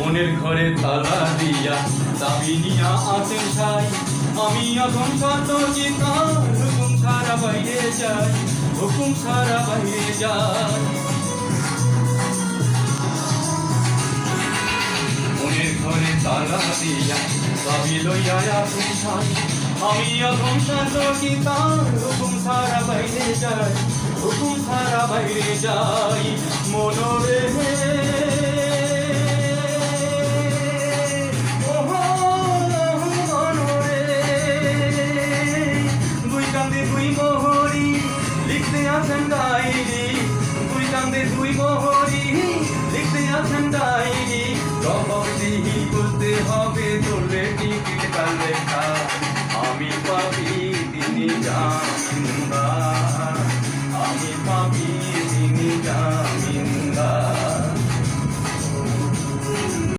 মনের ঘরে তালা দিয়া চাবি নিয়া আছেন সাই আমি এখন শত চিন্তার হুকুম সারা বাইরে যাই, হুকুম সারা বাইরে যাই। মনের ঘরে তালা দিয়া চাবি লইয়া আছেন সাই আমি এখন শত চিন্তার হুকুম সারা বাইরে যাই, হুকুম সারা বাইরে যাই। মনোরে দিহি করতে হবে তোলে টিকিট কাল লেখা আমি পাবি তিনি জান